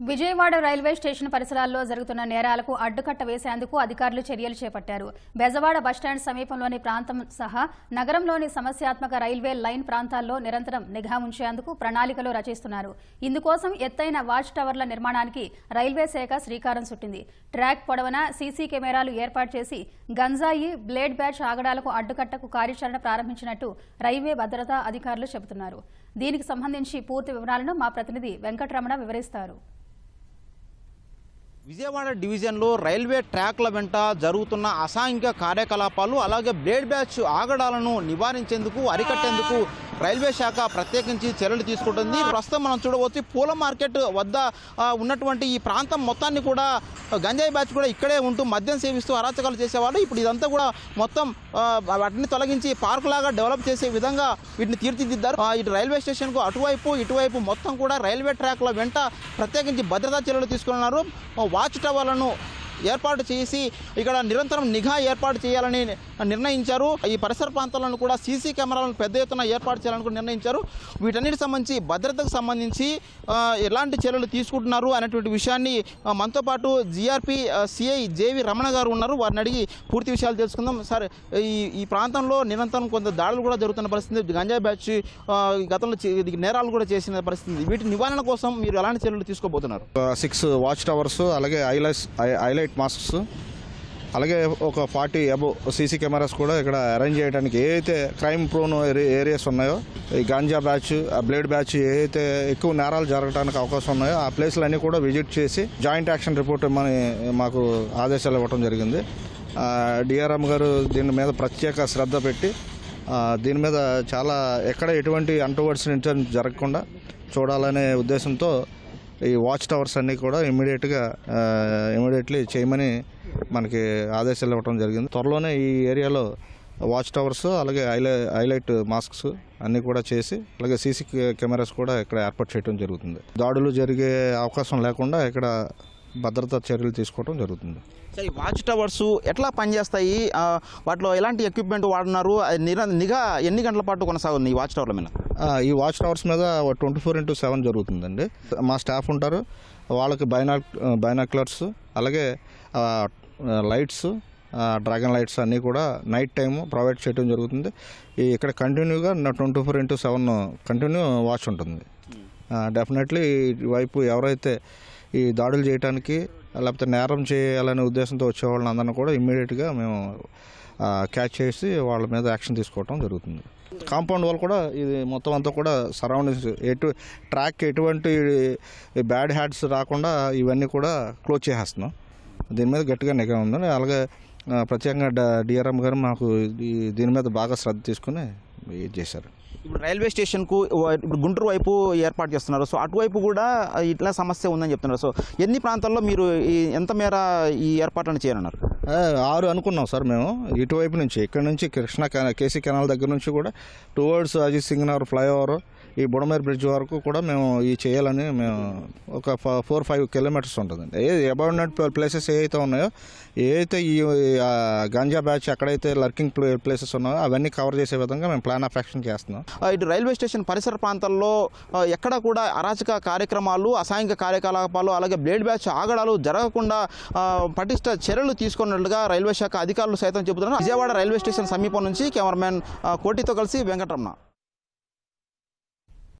Vijayawada railway station పరిసరాల్లో జరుగుతున్న నేరాలకు అడ్డుకట్ట వేసేందుకు అధికారులు చర్యలు చేపట్టారు. బెజవాడ బస్టాండ్ సమీపంలోని ప్రాంతం సహా నగరంలోని సమస్యాత్మక రైల్వే లైన్ ప్రాంతాల్లో నిరంతరం నిఘా ఉంచేందుకు ప్రణాళికలు రచిస్తున్నారు. ఇందుకోసం ఎత్తైన వాచ్ టవర్ల నిర్మాణానికి రైల్వే శాఖ శ్రీకారం చుట్టింది. ట్రాక్ పొడవున సీసీ కెమెరాలు ఏర్పాటు చేసి గంజాయి బ్లేడ్ బ్యాచ్ ఆగడాలకు అడ్డుకట్టకు కార్యాచరణ ప్రారంభించినట్టు రైల్వే భద్రతా అధికారులు చెబుతున్నారు. దీనికి సంబంధించి పూర్తి వివరాలను మా ప్రతినిధి వెంకటరమణ వివరిస్తారు. విజయవాడ డివిజన్లో రైల్వే ట్రాక్ల వెంట జరుగుతున్న అసాంఘిక కార్యకలాపాలు అలాగే బ్లేడ్ బ్యాచ్ ఆగడాలను నివారించేందుకు అరికట్టేందుకు రైల్వే శాఖ ప్రత్యేకించి చర్యలు తీసుకుంటుంది. ప్రస్తుతం మనం చూడవచ్చు పూల మార్కెట్ వద్ద ఉన్నటువంటి ఈ ప్రాంతం మొత్తాన్ని కూడా గంజాయి బ్యాచ్ కూడా ఇక్కడే ఉంటూ మద్యం సేవిస్తూ అరాచకాలు చేసేవాళ్ళు. ఇప్పుడు ఇదంతా కూడా మొత్తం వాటిని తొలగించి పార్కు లాగా డెవలప్ చేసే విధంగా వీటిని తీర్చిదిద్దారు. ఇటు రైల్వే స్టేషన్కు అటువైపు ఇటువైపు మొత్తం కూడా రైల్వే ట్రాక్ల వెంట ప్రత్యేకించి భద్రతా చర్యలు తీసుకున్నారు. వాచ్ టవర్లను ఏర్పాటు చేసి ఇక్కడ నిరంతరం నిఘా ఏర్పాటు చేయాలని నిర్ణయించారు. ఈ పరిసర ప్రాంతాలను కూడా సీసీ కెమెరాలను పెద్ద ఎత్తున ఏర్పాటు చేయాలని కూడా నిర్ణయించారు. వీటన్నిటి సంబంధించి భద్రతకు సంబంధించి ఎలాంటి చర్యలు తీసుకుంటున్నారు అనేటువంటి విషయాన్ని మనతో పాటు జీఆర్పీ సిఐ జేవి రమణ గారు ఉన్నారు. వారిని అడిగి పూర్తి విషయాలు తెలుసుకుందాం. సార్ ఈ ఈ ప్రాంతంలో నిరంతరం కొంత దాడులు కూడా జరుగుతున్న పరిస్థితి గంజాయి బ్యాచ్ గతంలో నేరాలు కూడా చేసిన పరిస్థితి. వీటి నివారణ కోసం మీరు ఎలాంటి చర్యలు తీసుకోబోతున్నారు? సిక్స్ వాచ్ టవర్స్ అలాగే ఐలైట్ ఎయిట్ మాస్క్స్ అలాగే ఒక ఫార్టీ అబో సీసీ కెమెరాస్ కూడా ఇక్కడ అరేంజ్ చేయడానికి ఏవైతే క్రైమ్ ప్రోన్ ఏరియాస్ ఉన్నాయో ఈ గాంజా బ్యాచ్ ఆ బ్లేడ్ బ్యాచ్ ఏవైతే ఎక్కువ నేరాలు జరగడానికి అవకాశం ఉన్నాయో ఆ ప్లేస్లన్నీ కూడా విజిట్ చేసి జాయింట్ యాక్షన్ రిపోర్ట్ ఇమ్మని మాకు ఆదేశాలు ఇవ్వడం జరిగింది. డిఆర్ఎం గారు దీని మీద ప్రత్యేక శ్రద్ధ పెట్టి దీని మీద చాలా ఎక్కడ ఎటువంటి అంటువర్డ్స్ ఇన్సిడెంట్ జరగకుండా చూడాలనే ఉద్దేశంతో ఈ వాచ్ టవర్స్ అన్నీ కూడా ఇమ్మీడియట్గా ఇమ్మీడియట్లీ చేయమని మనకి ఆదేశాలు ఇవ్వడం జరిగింది. త్వరలోనే ఈ ఏరియాలో వాచ్ టవర్స్ అలాగే హైలై హైలైట్ మాస్క్స్ అన్నీ కూడా చేసి అలాగే సీసీ కెమెరాస్ కూడా ఇక్కడ ఏర్పాటు చేయడం జరుగుతుంది. దాడులు జరిగే అవకాశం లేకుండా ఇక్కడ భద్రతా చర్యలు తీసుకోవడం జరుగుతుంది. సార్ ఈ వాచ్ టవర్స్ ఎట్లా పనిచేస్తాయి? వాటిలో ఎలాంటి ఎక్విప్మెంట్ వాడినారు అది నిర- నిఘా ఎన్ని గంటల పాటు కొనసాగుతుంది ఈ వాచ్ టవర్ల మీద? ఈ వాచ్ టవర్స్ మీద ట్వంటీ ఫోర్ ఇంటూ సెవెన్ జరుగుతుందండి. మా స్టాఫ్ ఉంటారు. వాళ్ళకి బైనా బైనాక్లర్స్ అలాగే లైట్స్ డ్రాగన్ లైట్స్ అన్నీ కూడా నైట్ టైము ప్రొవైడ్ చేయడం జరుగుతుంది. ఇక్కడ కంటిన్యూగా twenty four into seven continue watch ఉంటుంది. డెఫినెట్లీ వైపు ఎవరైతే ఈ దాడులు చేయడానికి లేకపోతే నేరం చేయాలనే ఉద్దేశంతో వచ్చే వాళ్ళని అందరిని కూడా ఇమ్మీడియట్గా మేము క్యాచ్ చేసి వాళ్ళ మీద యాక్షన్ తీసుకోవటం జరుగుతుంది. కాంపౌండ్ వాళ్ళు కూడా ఇది మొత్తం అంతా కూడా సరౌండింగ్స్ ఎటు ట్రాక్ ఎటువంటి బ్యాడ్ హ్యాడ్స్ రాకుండా ఇవన్నీ కూడా క్లోజ్ చేసేస్తున్నాం. దీని మీద గట్టిగా నిఘా ఉందని అలాగే ప్రత్యేకంగా డిఆర్ఎం గారు మాకు దీని మీద బాగా శ్రద్ధ తీసుకుని ఇది చేశారు. ఇప్పుడు రైల్వే స్టేషన్కు ఇప్పుడు గుంటూరు వైపు ఏర్పాటు చేస్తున్నారు. సో అటువైపు కూడా ఇట్లా సమస్య ఉందని చెప్తున్నారు. సో ఎన్ని ప్రాంతాల్లో మీరు ఈ ఎంత మేర ఈ ఏర్పాట్లను చేయనున్నారు? ఆరు అనుకున్నాం సార్ మేము. ఇటువైపు నుంచి ఇక్కడ నుంచి కృష్ణా కేసీ కెనాల్ దగ్గర నుంచి కూడా టువర్డ్స్ అజిత్ సింగ్ నగర్ ఫ్లైఓవర్ ఈ బుడమేర్ బ్రిడ్జ్ వరకు కూడా మేము ఈ చేయాలని మేము ఒక ఫోర్ ఫైవ్ కిలోమీటర్స్ ఉంటుందండి. ఏ అబౌండెంట్ ప్లేసెస్ ఏవైతే ఉన్నాయో ఏదైతే ఈ గంజా బ్యాచ్ ఎక్కడైతే లర్కింగ్ ప్లేసెస్ ఉన్నాయో అవన్నీ కవర్ చేసే విధంగా మేము ప్లాన్ ఆఫ్ యాక్షన్ చేస్తున్నాం. ఇటు రైల్వే స్టేషన్ పరిసర ప్రాంతాల్లో ఎక్కడ కూడా అరాచక కార్యక్రమాలు అసాంఘిక కార్యకలాపాలు అలాగే బ్లేడ్ బ్యాచ్ ఆగడాలు జరగకుండా పటిష్ట చర్యలు చేస్తున్నట్లుగా రైల్వే శాఖ అధికారులు సైతం చెబుతున్నారు. విజయవాడ రైల్వే స్టేషన్ సమీపం నుంచి కెమెరామెన్ కోటితో కలిసి వెంకటరమణ.